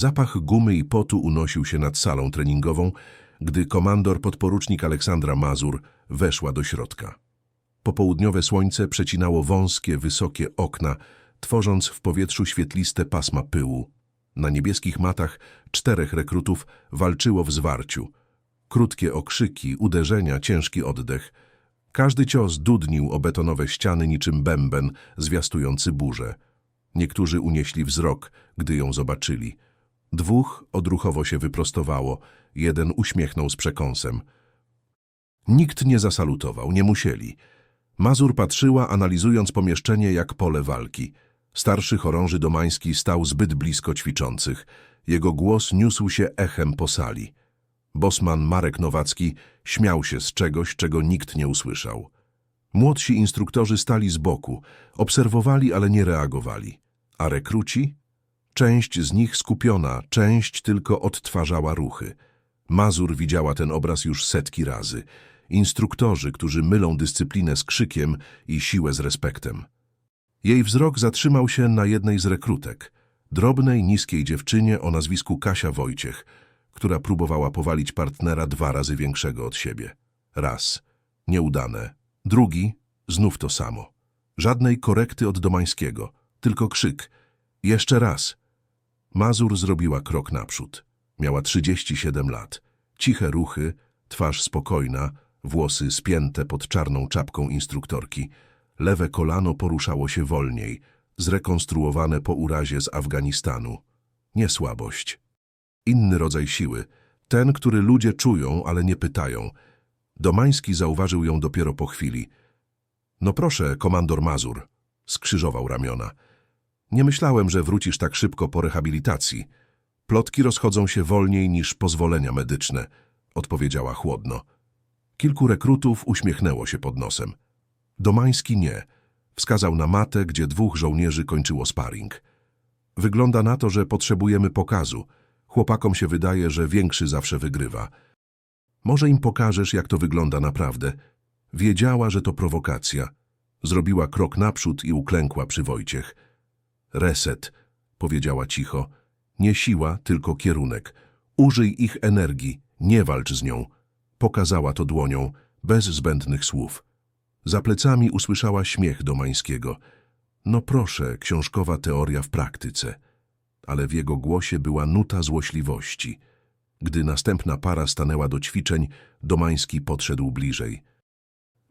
Zapach gumy i potu unosił się nad salą treningową, gdy komandor podporucznik Aleksandra Mazur weszła do środka. Popołudniowe słońce przecinało wąskie, wysokie okna, tworząc w powietrzu świetliste pasma pyłu. Na niebieskich matach czterech rekrutów walczyło w zwarciu. Krótkie okrzyki, uderzenia, ciężki oddech. Każdy cios dudnił o betonowe ściany niczym bęben zwiastujący burzę. Niektórzy unieśli wzrok, gdy ją zobaczyli. Dwóch odruchowo się wyprostowało, jeden uśmiechnął z przekąsem. Nikt nie zasalutował, nie musieli. Mazur patrzyła, analizując pomieszczenie jak pole walki. Starszy chorąży domański stał zbyt blisko ćwiczących. Jego głos niósł się echem po sali. Bosman Marek Nowacki śmiał się z czegoś, czego nikt nie usłyszał. Młodsi instruktorzy stali z boku, obserwowali, ale nie reagowali. A rekruci? Część z nich skupiona, część tylko odtwarzała ruchy. Mazur widziała ten obraz już setki razy. Instruktorzy, którzy mylą dyscyplinę z krzykiem i siłę z respektem. Jej wzrok zatrzymał się na jednej z rekrutek, drobnej, niskiej dziewczynie o nazwisku Kasia Wojciech, która próbowała powalić partnera dwa razy większego od siebie. Raz, nieudane. Drugi, znów to samo. Żadnej korekty od Domańskiego, tylko krzyk. Jeszcze raz. Mazur zrobiła krok naprzód. Miała 37 lat. Ciche ruchy, twarz spokojna, włosy spięte pod czarną czapką instruktorki. Lewe kolano poruszało się wolniej, zrekonstruowane po urazie z Afganistanu. Nie słabość. Inny rodzaj siły, ten, który ludzie czują, ale nie pytają. Domański zauważył ją dopiero po chwili. No proszę, komandor Mazur, skrzyżował ramiona. Nie myślałem, że wrócisz tak szybko po rehabilitacji. Plotki rozchodzą się wolniej niż pozwolenia medyczne, odpowiedziała chłodno. Kilku rekrutów uśmiechnęło się pod nosem. Domański nie. Wskazał na matę, gdzie dwóch żołnierzy kończyło sparring. Wygląda na to, że potrzebujemy pokazu. Chłopakom się wydaje, że większy zawsze wygrywa. Może im pokażesz, jak to wygląda naprawdę. Wiedziała, że to prowokacja. Zrobiła krok naprzód i uklękła przy Wojciech. Reset, powiedziała cicho. Nie siła, tylko kierunek. Użyj ich energii, nie walcz z nią. Pokazała to dłonią, bez zbędnych słów. Za plecami usłyszała śmiech Domańskiego. No proszę, książkowa teoria w praktyce. Ale w jego głosie była nuta złośliwości. Gdy następna para stanęła do ćwiczeń, Domański podszedł bliżej.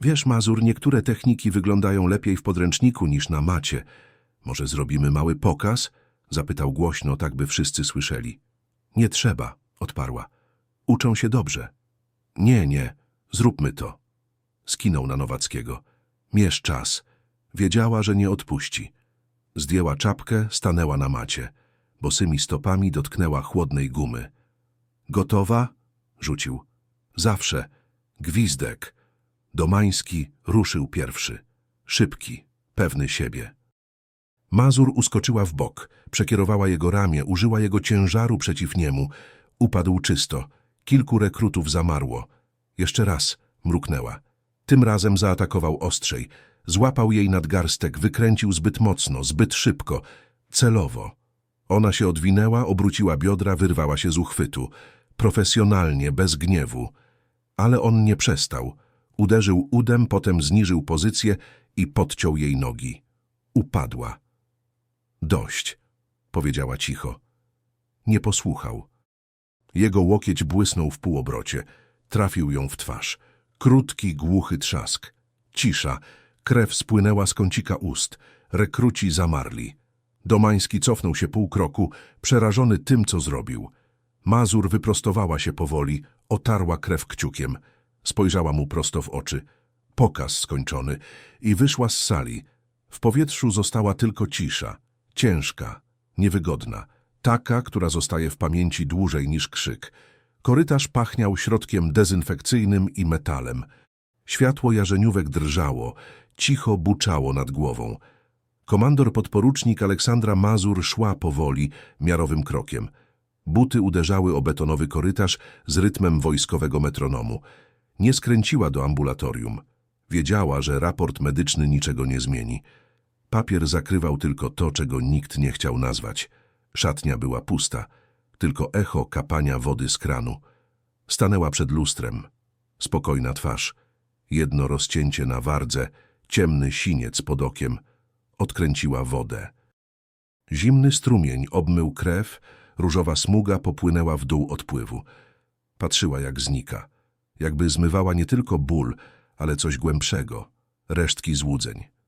Wiesz, Mazur, niektóre techniki wyglądają lepiej w podręczniku niż na macie. Może zrobimy mały pokaz? Zapytał głośno, tak by wszyscy słyszeli. Nie trzeba, odparła. Uczą się dobrze. Nie, nie, zróbmy to. Skinął na Nowackiego. Mierz czas. Wiedziała, że nie odpuści. Zdjęła czapkę, stanęła na macie. Bosymi stopami dotknęła chłodnej gumy. Gotowa? Rzucił. Zawsze. Gwizdek. Domański ruszył pierwszy. Szybki, pewny siebie. Mazur uskoczyła w bok, przekierowała jego ramię, użyła jego ciężaru przeciw niemu. Upadł czysto. Kilku rekrutów zamarło. Jeszcze raz, mruknęła. Tym razem zaatakował ostrzej. Złapał jej nadgarstek, wykręcił zbyt mocno, zbyt szybko, celowo. Ona się odwinęła, obróciła biodra, wyrwała się z uchwytu. Profesjonalnie, bez gniewu. Ale on nie przestał. Uderzył udem, potem zniżył pozycję i podciął jej nogi. Upadła. Dość, powiedziała cicho. Nie posłuchał. Jego łokieć błysnął w półobrocie. Trafił ją w twarz. Krótki, głuchy trzask. Cisza. Krew spłynęła z kącika ust. Rekruci zamarli. Domański cofnął się pół kroku, przerażony tym, co zrobił. Mazur wyprostowała się powoli, otarła krew kciukiem. Spojrzała mu prosto w oczy. Pokaz skończony. I wyszła z sali. W powietrzu została tylko cisza. Ciężka, niewygodna. Taka, która zostaje w pamięci dłużej niż krzyk. Korytarz pachniał środkiem dezynfekcyjnym i metalem. Światło jarzeniówek drżało, cicho buczało nad głową. Komandor podporucznik Aleksandra Mazur szła powoli, miarowym krokiem. Buty uderzały o betonowy korytarz z rytmem wojskowego metronomu. Nie skręciła do ambulatorium. Wiedziała, że raport medyczny niczego nie zmieni. Papier zakrywał tylko to, czego nikt nie chciał nazwać. Szatnia była pusta. tylko echo kapania wody z kranu. Stanęła przed lustrem. Spokojna twarz, jedno rozcięcie na wardze, ciemny siniec pod okiem. Odkręciła wodę. Zimny strumień obmył krew, różowa smuga popłynęła w dół odpływu. Patrzyła, jak znika. Jakby zmywała nie tylko ból, ale coś głębszego, resztki złudzeń.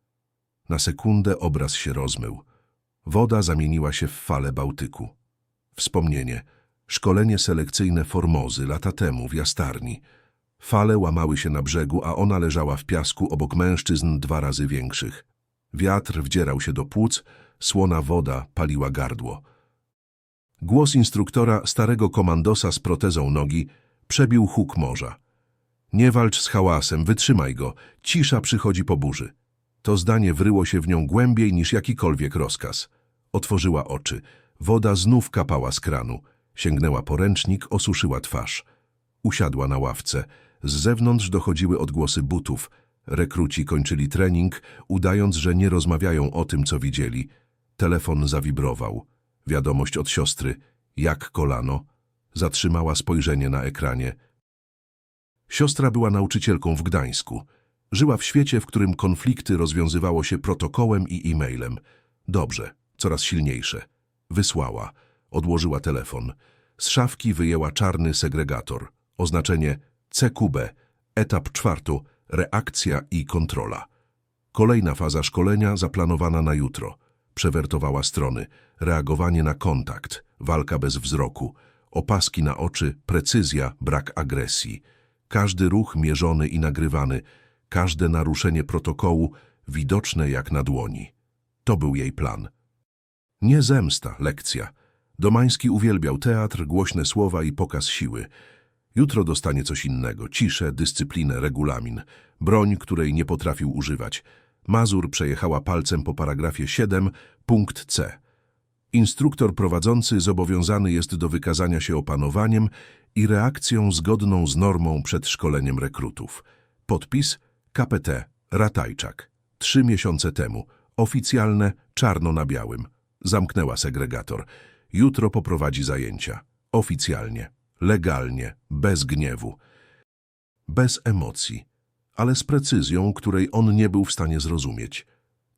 Na sekundę obraz się rozmył. Woda zamieniła się w falę Bałtyku. Wspomnienie. Szkolenie selekcyjne Formozy lata temu w jastarni. Fale łamały się na brzegu, a ona leżała w piasku obok mężczyzn dwa razy większych. Wiatr wdzierał się do płuc, słona woda paliła gardło. Głos instruktora, starego komandosa z protezą nogi, przebił huk morza. Nie walcz z hałasem, wytrzymaj go, cisza przychodzi po burzy. To zdanie wryło się w nią głębiej niż jakikolwiek rozkaz. Otworzyła oczy. Woda znów kapała z kranu. Sięgnęła po ręcznik, osuszyła twarz. Usiadła na ławce. Z zewnątrz dochodziły odgłosy butów. Rekruci kończyli trening, udając, że nie rozmawiają o tym, co widzieli. Telefon zawibrował. Wiadomość od siostry. Jak kolano? Zatrzymała spojrzenie na ekranie. Siostra była nauczycielką w Gdańsku. Żyła w świecie, w którym konflikty rozwiązywało się protokołem i e-mailem. Dobrze, coraz silniejsze. Wysłała. Odłożyła telefon. Z szafki wyjęła czarny segregator. Oznaczenie CQB. Etap czwartu. Reakcja i kontrola. Kolejna faza szkolenia zaplanowana na jutro. Przewertowała strony. Reagowanie na kontakt. Walka bez wzroku. Opaski na oczy. Precyzja. Brak agresji. Każdy ruch mierzony i nagrywany. Każde naruszenie protokołu widoczne jak na dłoni. To był jej plan. Nie zemsta, lekcja. Domański uwielbiał teatr, głośne słowa i pokaz siły. Jutro dostanie coś innego, ciszę, dyscyplinę, regulamin, broń, której nie potrafił używać. Mazur przejechała palcem po paragrafie 7, punkt C. Instruktor prowadzący zobowiązany jest do wykazania się opanowaniem i reakcją zgodną z normą przed szkoleniem rekrutów. Podpis KPT Ratajczak. Trzy miesiące temu. Oficjalne, czarno na białym. Zamknęła segregator. Jutro poprowadzi zajęcia. Oficjalnie, legalnie, bez gniewu. Bez emocji, ale z precyzją, której on nie był w stanie zrozumieć.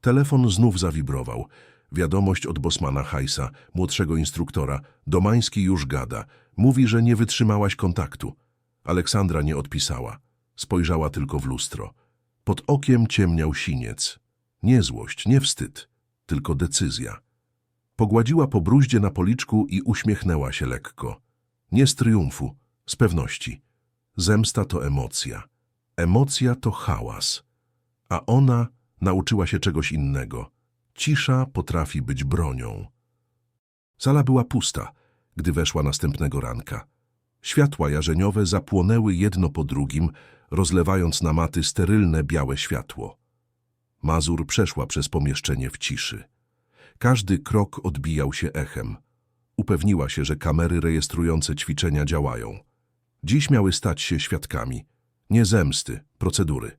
Telefon znów zawibrował. Wiadomość od Bosmana Hajsa, młodszego instruktora. Domański już gada. Mówi, że nie wytrzymałaś kontaktu. Aleksandra nie odpisała. Spojrzała tylko w lustro. Pod okiem ciemniał siniec. Nie złość, nie wstyd, tylko decyzja. Pogładziła po bruździe na policzku i uśmiechnęła się lekko. Nie z triumfu, z pewności. Zemsta to emocja. Emocja to hałas. A ona nauczyła się czegoś innego. Cisza potrafi być bronią. Sala była pusta, gdy weszła następnego ranka. Światła jarzeniowe zapłonęły jedno po drugim, rozlewając na maty sterylne białe światło. Mazur przeszła przez pomieszczenie w ciszy. Każdy krok odbijał się echem. Upewniła się, że kamery rejestrujące ćwiczenia działają. Dziś miały stać się świadkami. Nie zemsty, procedury.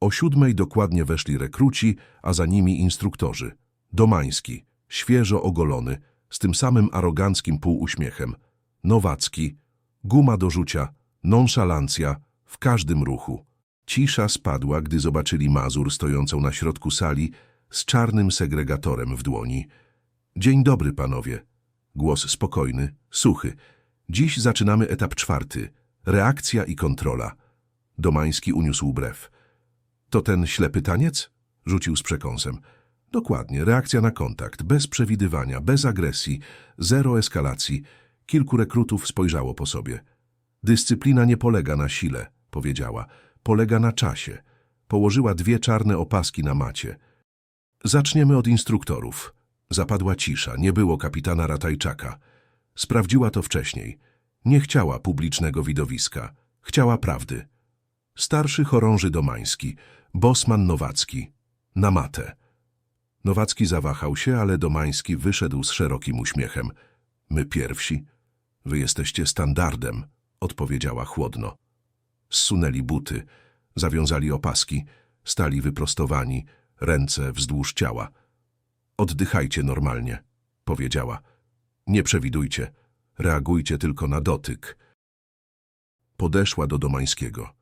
O siódmej dokładnie weszli rekruci, a za nimi instruktorzy. Domański, świeżo ogolony, z tym samym aroganckim półuśmiechem. Nowacki, guma do rzucia, nonszalancja w każdym ruchu. Cisza spadła, gdy zobaczyli Mazur stojącą na środku sali z czarnym segregatorem w dłoni. Dzień dobry, panowie. Głos spokojny, suchy. Dziś zaczynamy etap czwarty. Reakcja i kontrola. Domański uniósł brew. To ten ślepy taniec? Rzucił z przekąsem. Dokładnie, reakcja na kontakt, bez przewidywania, bez agresji, zero eskalacji. Kilku rekrutów spojrzało po sobie. Dyscyplina nie polega na sile, powiedziała. Polega na czasie. Położyła dwie czarne opaski na macie. Zaczniemy od instruktorów. Zapadła cisza, nie było kapitana Ratajczaka. Sprawdziła to wcześniej. Nie chciała publicznego widowiska. Chciała prawdy. Starszy chorąży Domański, Bosman Nowacki. Na matę. Nowacki zawahał się, ale Domański wyszedł z szerokim uśmiechem. My pierwsi. Wy jesteście standardem, odpowiedziała chłodno. Zsunęli buty, zawiązali opaski, stali wyprostowani, ręce wzdłuż ciała. Oddychajcie normalnie, powiedziała. Nie przewidujcie. Reagujcie tylko na dotyk. Podeszła do Domańskiego.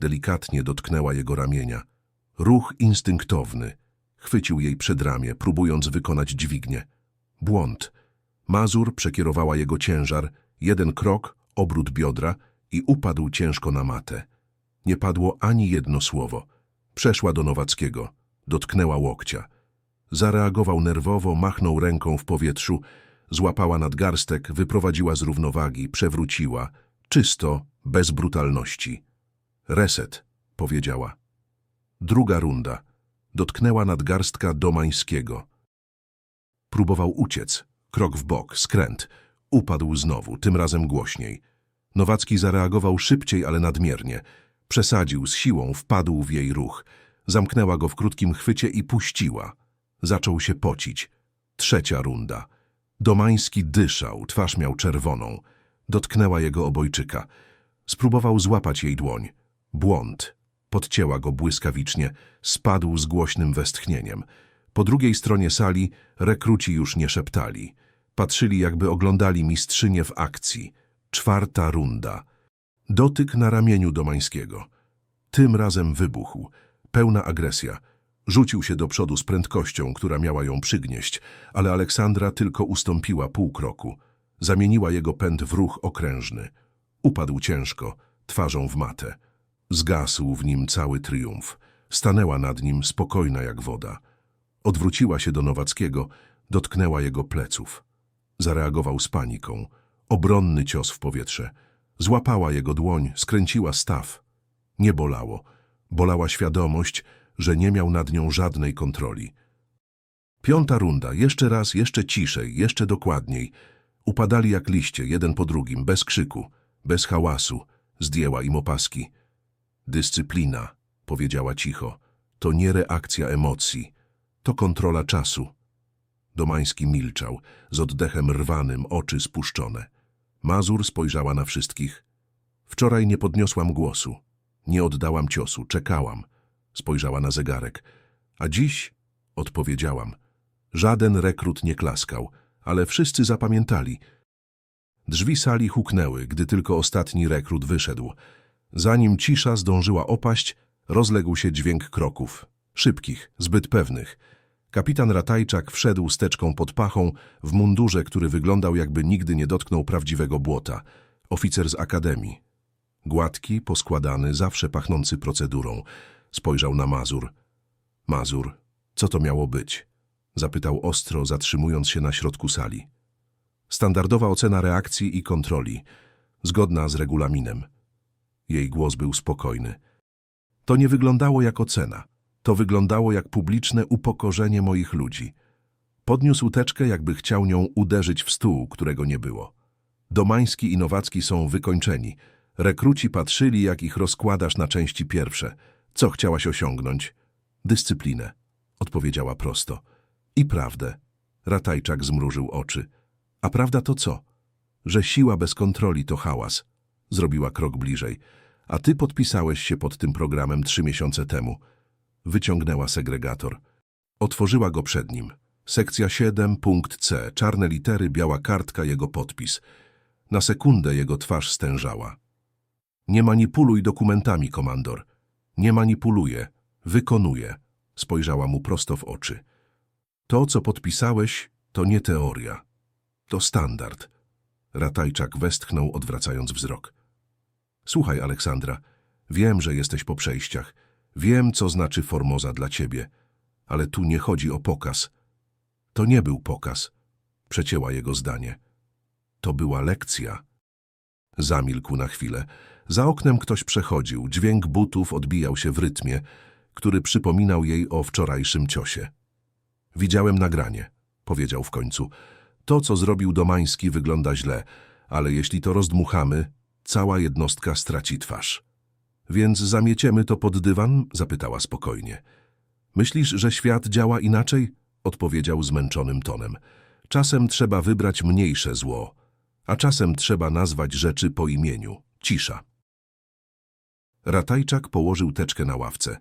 Delikatnie dotknęła jego ramienia. Ruch instynktowny. Chwycił jej przed ramię, próbując wykonać dźwignię. Błąd. Mazur przekierowała jego ciężar, jeden krok, obrót biodra i upadł ciężko na matę. Nie padło ani jedno słowo. Przeszła do Nowackiego. Dotknęła łokcia. Zareagował nerwowo, machnął ręką w powietrzu, złapała nadgarstek, wyprowadziła z równowagi, przewróciła. Czysto, bez brutalności. Reset, powiedziała. Druga runda. Dotknęła nadgarstka Domańskiego. Próbował uciec. Krok w bok, skręt. Upadł znowu, tym razem głośniej. Nowacki zareagował szybciej, ale nadmiernie. Przesadził z siłą, wpadł w jej ruch. Zamknęła go w krótkim chwycie i puściła. Zaczął się pocić. Trzecia runda. Domański dyszał, twarz miał czerwoną. Dotknęła jego obojczyka. Spróbował złapać jej dłoń. Błąd. Podcięła go błyskawicznie. Spadł z głośnym westchnieniem. Po drugiej stronie sali rekruci już nie szeptali. Patrzyli, jakby oglądali mistrzynię w akcji. Czwarta runda. Dotyk na ramieniu Domańskiego. Tym razem wybuchł. Pełna agresja. Rzucił się do przodu z prędkością, która miała ją przygnieść, ale Aleksandra tylko ustąpiła pół kroku. Zamieniła jego pęd w ruch okrężny. Upadł ciężko, twarzą w matę. Zgasł w nim cały triumf. Stanęła nad nim spokojna jak woda. Odwróciła się do Nowackiego, dotknęła jego pleców. Zareagował z paniką. Obronny cios w powietrze. Złapała jego dłoń, skręciła staw. Nie bolało. Bolała świadomość, że nie miał nad nią żadnej kontroli. Piąta runda, jeszcze raz, jeszcze ciszej, jeszcze dokładniej. Upadali jak liście, jeden po drugim, bez krzyku, bez hałasu. Zdjęła im opaski. Dyscyplina, powiedziała cicho, to nie reakcja emocji, to kontrola czasu. Domański milczał, z oddechem rwanym, oczy spuszczone. Mazur spojrzała na wszystkich. Wczoraj nie podniosłam głosu. Nie oddałam ciosu, czekałam. Spojrzała na zegarek. A dziś? Odpowiedziałam. Żaden rekrut nie klaskał, ale wszyscy zapamiętali. Drzwi sali huknęły, gdy tylko ostatni rekrut wyszedł. Zanim cisza zdążyła opaść, rozległ się dźwięk kroków. Szybkich, zbyt pewnych. Kapitan Ratajczak wszedł steczką pod pachą w mundurze, który wyglądał jakby nigdy nie dotknął prawdziwego błota. Oficer z akademii. Gładki, poskładany, zawsze pachnący procedurą. Spojrzał na Mazur. Mazur, co to miało być? Zapytał ostro, zatrzymując się na środku sali. Standardowa ocena reakcji i kontroli, zgodna z regulaminem. Jej głos był spokojny. To nie wyglądało jak ocena. To wyglądało jak publiczne upokorzenie moich ludzi. Podniósł teczkę, jakby chciał nią uderzyć w stół, którego nie było. Domański i Nowacki są wykończeni. Rekruci patrzyli, jak ich rozkładasz na części pierwsze. Co chciałaś osiągnąć? Dyscyplinę, odpowiedziała prosto. I prawdę. Ratajczak zmrużył oczy. A prawda to co? Że siła bez kontroli to hałas. Zrobiła krok bliżej. A ty podpisałeś się pod tym programem trzy miesiące temu. Wyciągnęła segregator. Otworzyła go przed nim. Sekcja 7, punkt C, czarne litery, biała kartka, jego podpis. Na sekundę jego twarz stężała. Nie manipuluj dokumentami, komandor. Nie manipuluję, wykonuję. Spojrzała mu prosto w oczy. To, co podpisałeś, to nie teoria. To standard. Ratajczak westchnął, odwracając wzrok. Słuchaj, Aleksandra, wiem, że jesteś po przejściach. Wiem, co znaczy Formoza dla ciebie. Ale tu nie chodzi o pokaz. To nie był pokaz. Przecięła jego zdanie. To była lekcja. Zamilkł na chwilę. Za oknem ktoś przechodził. Dźwięk butów odbijał się w rytmie, który przypominał jej o wczorajszym ciosie. Widziałem nagranie, powiedział w końcu. To, co zrobił Domański, wygląda źle, ale jeśli to rozdmuchamy, cała jednostka straci twarz. Więc zamieciemy to pod dywan? zapytała spokojnie. Myślisz, że świat działa inaczej? odpowiedział zmęczonym tonem. Czasem trzeba wybrać mniejsze zło, a czasem trzeba nazwać rzeczy po imieniu. Cisza. Ratajczak położył teczkę na ławce.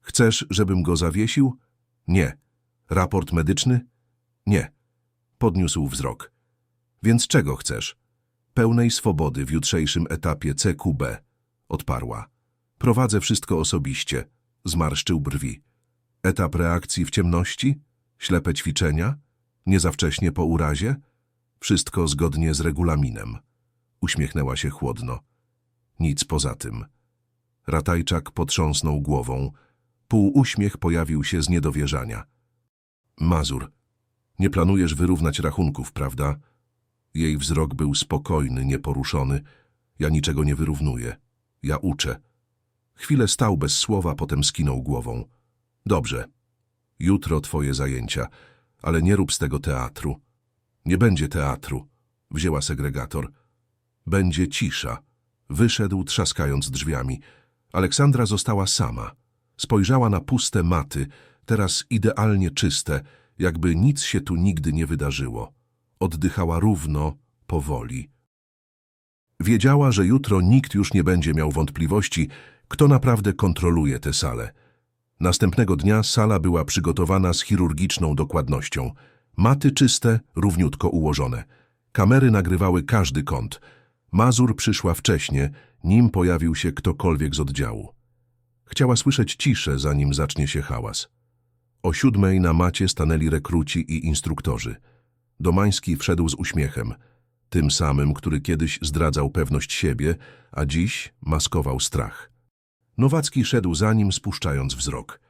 Chcesz, żebym go zawiesił? Nie. Raport medyczny? Nie. Podniósł wzrok. Więc czego chcesz? pełnej swobody w jutrzejszym etapie CQB. Odparła. Prowadzę wszystko osobiście. Zmarszczył brwi. Etap reakcji w ciemności? Ślepe ćwiczenia? Nie za wcześnie po urazie? Wszystko zgodnie z regulaminem. Uśmiechnęła się chłodno. Nic poza tym. Ratajczak potrząsnął głową. Półuśmiech pojawił się z niedowierzania. Mazur, nie planujesz wyrównać rachunków, prawda? Jej wzrok był spokojny, nieporuszony. Ja niczego nie wyrównuję. Ja uczę. Chwilę stał bez słowa, potem skinął głową. Dobrze. Jutro twoje zajęcia, ale nie rób z tego teatru. Nie będzie teatru, wzięła segregator. Będzie cisza. Wyszedł, trzaskając drzwiami. Aleksandra została sama. Spojrzała na puste maty, teraz idealnie czyste, jakby nic się tu nigdy nie wydarzyło. Oddychała równo, powoli. Wiedziała, że jutro nikt już nie będzie miał wątpliwości, kto naprawdę kontroluje tę salę. Następnego dnia sala była przygotowana z chirurgiczną dokładnością. Maty czyste, równiutko ułożone. Kamery nagrywały każdy kąt. Mazur przyszła wcześnie, nim pojawił się ktokolwiek z oddziału. Chciała słyszeć ciszę, zanim zacznie się hałas. O siódmej na macie stanęli rekruci i instruktorzy. Domański wszedł z uśmiechem, tym samym, który kiedyś zdradzał pewność siebie, a dziś maskował strach. Nowacki szedł za nim, spuszczając wzrok.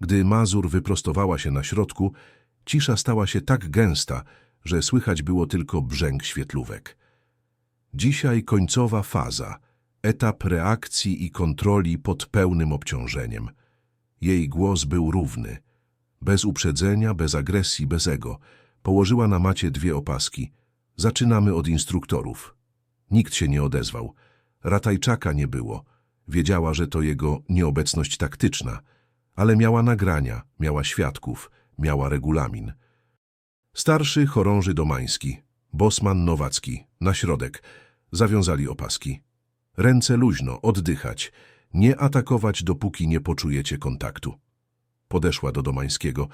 Gdy Mazur wyprostowała się na środku, cisza stała się tak gęsta, że słychać było tylko brzęk świetlówek. Dzisiaj końcowa faza, etap reakcji i kontroli pod pełnym obciążeniem. Jej głos był równy. Bez uprzedzenia, bez agresji, bez ego. Położyła na macie dwie opaski. Zaczynamy od instruktorów. Nikt się nie odezwał. Ratajczaka nie było. Wiedziała, że to jego nieobecność taktyczna, ale miała nagrania, miała świadków, miała regulamin. Starszy chorąży Domański, Bosman Nowacki, na środek. Zawiązali opaski. Ręce luźno, oddychać. Nie atakować, dopóki nie poczujecie kontaktu. Podeszła do Domańskiego,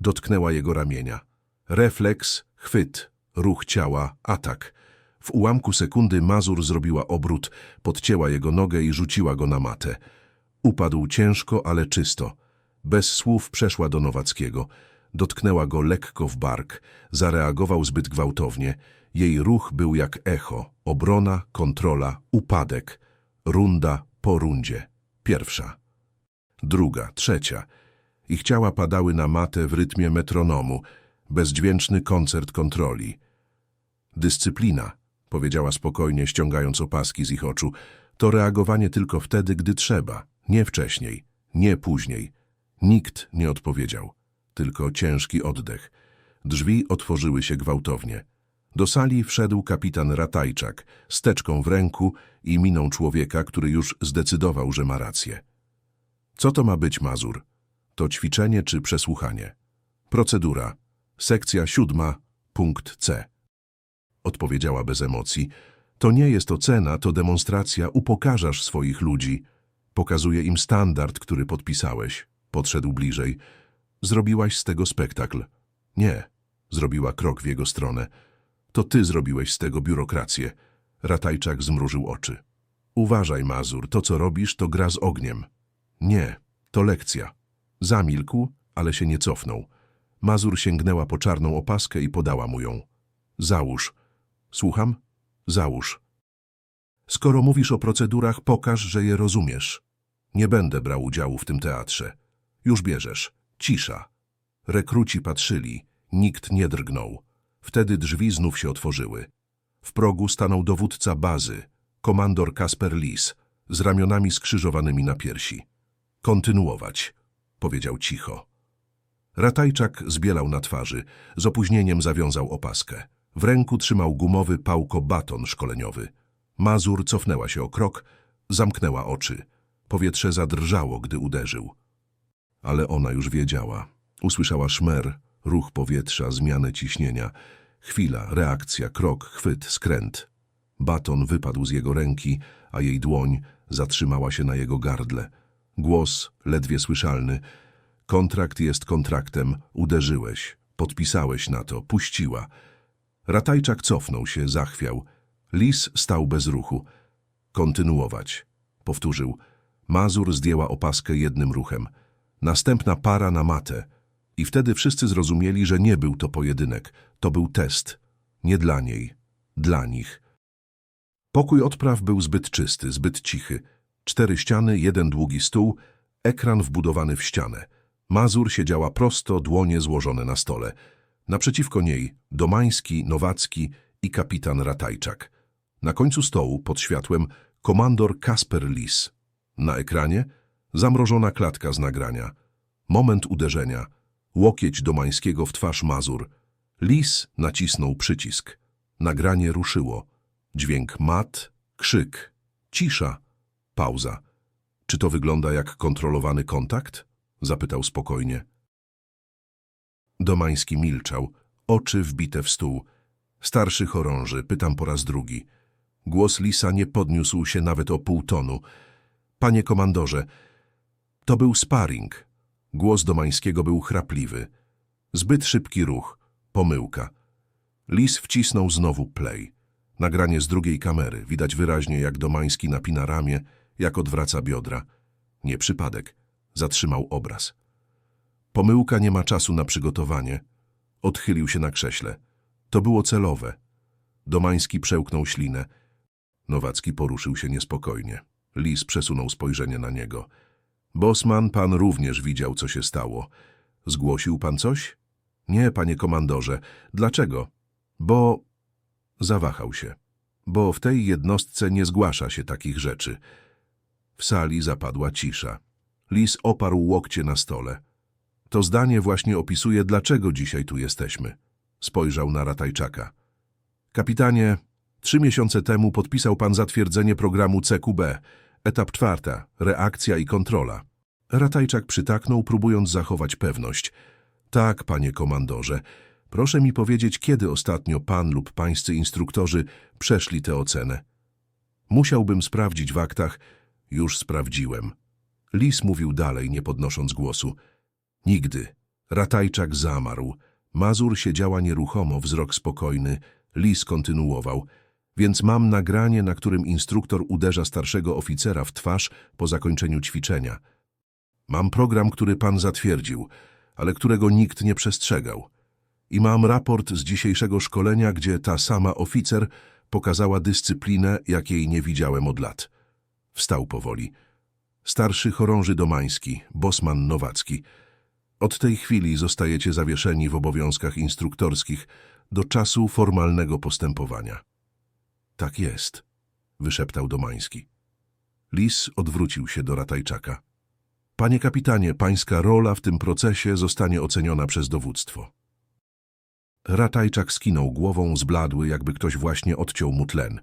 dotknęła jego ramienia. Refleks, chwyt, ruch ciała, atak. W ułamku sekundy Mazur zrobiła obrót, podcięła jego nogę i rzuciła go na matę. Upadł ciężko, ale czysto. Bez słów przeszła do Nowackiego. Dotknęła go lekko w bark. Zareagował zbyt gwałtownie. Jej ruch był jak echo. Obrona, kontrola, upadek. Runda po rundzie. Pierwsza. Druga, trzecia. Ich ciała padały na matę w rytmie metronomu. Bezdźwięczny koncert kontroli. Dyscyplina, powiedziała spokojnie, ściągając opaski z ich oczu, to reagowanie tylko wtedy, gdy trzeba. Nie wcześniej, nie później. Nikt nie odpowiedział. Tylko ciężki oddech. Drzwi otworzyły się gwałtownie. Do sali wszedł kapitan Ratajczak, z teczką w ręku i miną człowieka, który już zdecydował, że ma rację. Co to ma być, Mazur? To ćwiczenie czy przesłuchanie? Procedura. Sekcja siódma, punkt C. Odpowiedziała bez emocji. To nie jest ocena, to demonstracja, upokarzasz swoich ludzi. Pokazuje im standard, który podpisałeś. Podszedł bliżej. Zrobiłaś z tego spektakl. Nie. Zrobiła krok w jego stronę. To ty zrobiłeś z tego biurokrację. Ratajczak zmrużył oczy. Uważaj, Mazur, to co robisz, to gra z ogniem. Nie, to lekcja. Zamilkł, ale się nie cofnął. Mazur sięgnęła po czarną opaskę i podała mu ją. Załóż. Słucham? Załóż. Skoro mówisz o procedurach, pokaż, że je rozumiesz. Nie będę brał udziału w tym teatrze. Już bierzesz. Cisza. Rekruci patrzyli. Nikt nie drgnął. Wtedy drzwi znów się otworzyły. W progu stanął dowódca bazy, komandor Kasper Lis, z ramionami skrzyżowanymi na piersi. Kontynuować, powiedział cicho. Ratajczak zbielał na twarzy, z opóźnieniem zawiązał opaskę. W ręku trzymał gumowy pałko-baton szkoleniowy. Mazur cofnęła się o krok, zamknęła oczy. Powietrze zadrżało, gdy uderzył. Ale ona już wiedziała. Usłyszała szmer, ruch powietrza, zmianę ciśnienia. Chwila, reakcja, krok, chwyt, skręt. Baton wypadł z jego ręki, a jej dłoń zatrzymała się na jego gardle. Głos, ledwie słyszalny. Kontrakt jest kontraktem, uderzyłeś, podpisałeś na to, puściła. Ratajczak cofnął się, zachwiał. Lis stał bez ruchu. Kontynuować. Powtórzył. Mazur zdjęła opaskę jednym ruchem. Następna para na matę. I wtedy wszyscy zrozumieli, że nie był to pojedynek. To był test. Nie dla niej. Dla nich. Pokój odpraw był zbyt czysty, zbyt cichy. Cztery ściany, jeden długi stół, ekran wbudowany w ścianę. Mazur siedziała prosto, dłonie złożone na stole. Naprzeciwko niej Domański, Nowacki i kapitan Ratajczak. Na końcu stołu, pod światłem, komandor Kasper Lis. Na ekranie zamrożona klatka z nagrania. Moment uderzenia. Łokieć Domańskiego w twarz Mazur. Lis nacisnął przycisk. Nagranie ruszyło. Dźwięk mat, krzyk, cisza, pauza. Czy to wygląda jak kontrolowany kontakt? Zapytał spokojnie. Domański milczał, oczy wbite w stół. Starszy chorąży, pytam po raz drugi. Głos Lisa nie podniósł się nawet o pół tonu. Panie komandorze, to był sparring. Głos Domańskiego był chrapliwy. Zbyt szybki ruch, pomyłka. Lis wcisnął znowu play. Nagranie z drugiej kamery. Widać wyraźnie, jak Domański napina ramię, jak odwraca biodra. Nie przypadek. Zatrzymał obraz. Pomyłka nie ma czasu na przygotowanie. Odchylił się na krześle. To było celowe. Domański przełknął ślinę. Nowacki poruszył się niespokojnie. Lis przesunął spojrzenie na niego. Bosman, pan również widział, co się stało. Zgłosił pan coś? Nie, panie komandorze. Dlaczego? Bo... Zawahał się. Bo w tej jednostce nie zgłasza się takich rzeczy. W sali zapadła cisza. Lis oparł łokcie na stole. To zdanie właśnie opisuje, dlaczego dzisiaj tu jesteśmy. Spojrzał na Ratajczaka. Kapitanie, trzy miesiące temu podpisał pan zatwierdzenie programu CQB. Etap czwarta. Reakcja i kontrola. Ratajczak przytaknął, próbując zachować pewność. Tak, panie komandorze. Proszę mi powiedzieć, kiedy ostatnio pan lub pańscy instruktorzy przeszli tę ocenę. Musiałbym sprawdzić w aktach. Już sprawdziłem. Lis mówił dalej, nie podnosząc głosu. Nigdy. Ratajczak zamarł. Mazur siedziała nieruchomo, wzrok spokojny. Lis kontynuował. Więc mam nagranie, na którym instruktor uderza starszego oficera w twarz po zakończeniu ćwiczenia. Mam program, który pan zatwierdził, ale którego nikt nie przestrzegał. I mam raport z dzisiejszego szkolenia, gdzie ta sama oficer pokazała dyscyplinę, jakiej nie widziałem od lat. Wstał powoli. Starszy chorąży Domański, Bosman Nowacki. Od tej chwili zostajecie zawieszeni w obowiązkach instruktorskich do czasu formalnego postępowania. Tak jest, wyszeptał Domański. Lis odwrócił się do Ratajczaka. Panie kapitanie, pańska rola w tym procesie zostanie oceniona przez dowództwo. Ratajczak skinął głową, zbladły, jakby ktoś właśnie odciął mu tlen.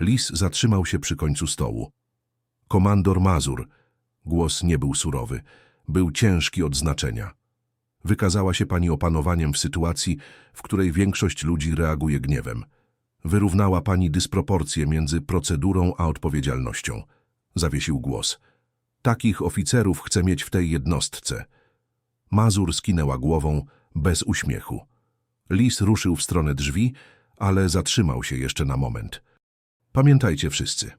Lis zatrzymał się przy końcu stołu. Komandor Mazur. Głos nie był surowy. Był ciężki od znaczenia. Wykazała się pani opanowaniem w sytuacji, w której większość ludzi reaguje gniewem. Wyrównała pani dysproporcje między procedurą a odpowiedzialnością. Zawiesił głos. Takich oficerów chcę mieć w tej jednostce. Mazur skinęła głową bez uśmiechu. Lis ruszył w stronę drzwi, ale zatrzymał się jeszcze na moment. Pamiętajcie wszyscy.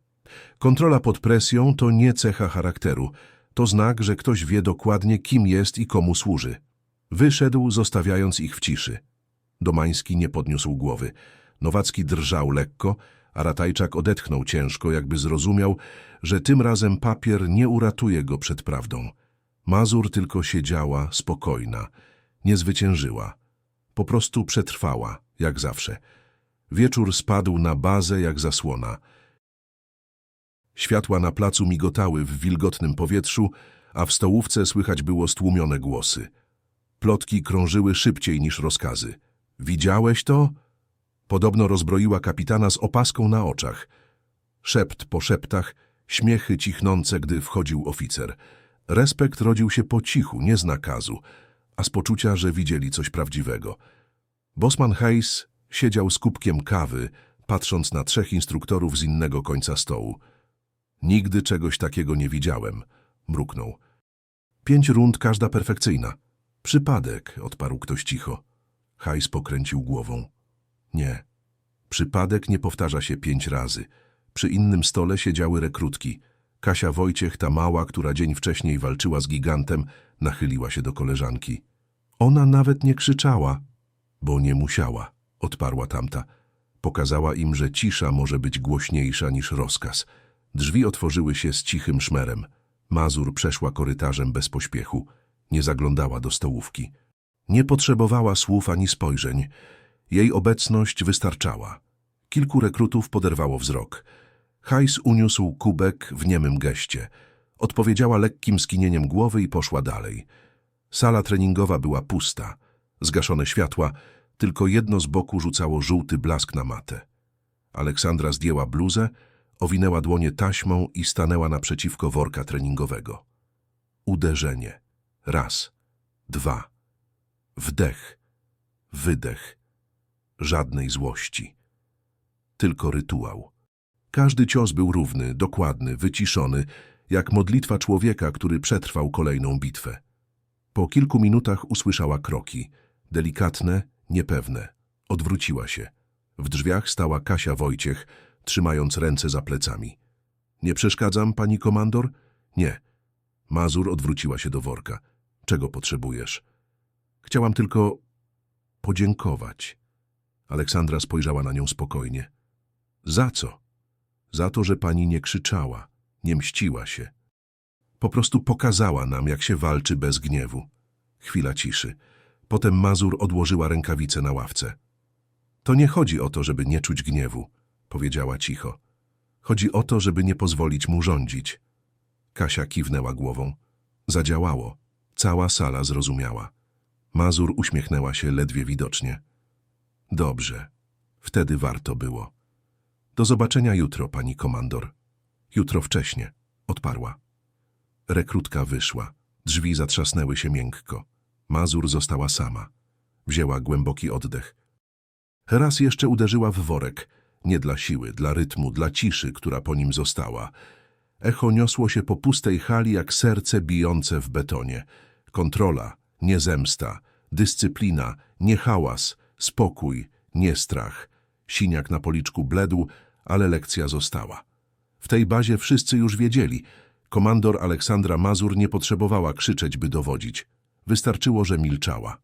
Kontrola pod presją to nie cecha charakteru. To znak, że ktoś wie dokładnie, kim jest i komu służy. Wyszedł, zostawiając ich w ciszy. Domański nie podniósł głowy. Nowacki drżał lekko, a Ratajczak odetchnął ciężko, jakby zrozumiał, że tym razem papier nie uratuje go przed prawdą. Mazur tylko siedziała, spokojna, nie zwyciężyła. Po prostu przetrwała, jak zawsze. Wieczór spadł na bazę jak zasłona. Światła na placu migotały w wilgotnym powietrzu, a w stołówce słychać było stłumione głosy. Plotki krążyły szybciej niż rozkazy. Widziałeś to? Podobno rozbroiła kapitana z opaską na oczach. Szept po szeptach, śmiechy cichnące, gdy wchodził oficer. Respekt rodził się po cichu, nie z nakazu, a z poczucia, że widzieli coś prawdziwego. Bosman Hayes siedział z kubkiem kawy, patrząc na trzech instruktorów z innego końca stołu. Nigdy czegoś takiego nie widziałem, mruknął. Pięć rund, każda perfekcyjna. Przypadek, odparł ktoś cicho. Hayes pokręcił głową. Nie. Przypadek nie powtarza się pięć razy. Przy innym stole siedziały rekrutki. Kasia Wojciech, ta mała, która dzień wcześniej walczyła z gigantem, nachyliła się do koleżanki. Ona nawet nie krzyczała, bo nie musiała, odparła tamta. Pokazała im, że cisza może być głośniejsza niż rozkaz. Drzwi otworzyły się z cichym szmerem. Mazur przeszła korytarzem bez pośpiechu. Nie zaglądała do stołówki. Nie potrzebowała słów ani spojrzeń. Jej obecność wystarczała. Kilku rekrutów poderwało wzrok. Hajs uniósł kubek w niemym geście. Odpowiedziała lekkim skinieniem głowy i poszła dalej. Sala treningowa była pusta. Zgaszone światła, tylko jedno z boku rzucało żółty blask na matę. Aleksandra zdjęła bluzę, owinęła dłonie taśmą i stanęła naprzeciwko worka treningowego. Uderzenie. Raz. Dwa. Wdech. Wydech. Żadnej złości. Tylko rytuał. Każdy cios był równy, dokładny, wyciszony, jak modlitwa człowieka, który przetrwał kolejną bitwę. Po kilku minutach usłyszała kroki. Delikatne, niepewne. Odwróciła się. W drzwiach stała Kasia Wojciech, trzymając ręce za plecami. Nie przeszkadzam, pani komandor? Nie. Mazur odwróciła się do worka. Czego potrzebujesz? Chciałam tylko podziękować. Aleksandra spojrzała na nią spokojnie. Za co? Za to, że pani nie krzyczała, nie mściła się. Po prostu pokazała nam, jak się walczy bez gniewu. Chwila ciszy. Potem Mazur odłożyła rękawice na ławce. To nie chodzi o to, żeby nie czuć gniewu, powiedziała cicho. Chodzi o to, żeby nie pozwolić mu rządzić. Kasia kiwnęła głową. Zadziałało. Cała sala zrozumiała. Mazur uśmiechnęła się ledwie widocznie. Dobrze. Wtedy warto było. Do zobaczenia jutro, pani komandor. Jutro wcześnie, odparła. Rekrutka wyszła. Drzwi zatrzasnęły się miękko. Mazur została sama. Wzięła głęboki oddech. Raz jeszcze uderzyła w worek. Nie dla siły, dla rytmu, dla ciszy, która po nim została. Echo niosło się po pustej hali jak serce bijące w betonie. Kontrola, nie zemsta, dyscyplina, nie hałas, spokój, nie strach. Siniak na policzku bledł, ale lekcja została. W tej bazie wszyscy już wiedzieli. Komandor Aleksandra Mazur nie potrzebowała krzyczeć, by dowodzić. Wystarczyło, że milczała.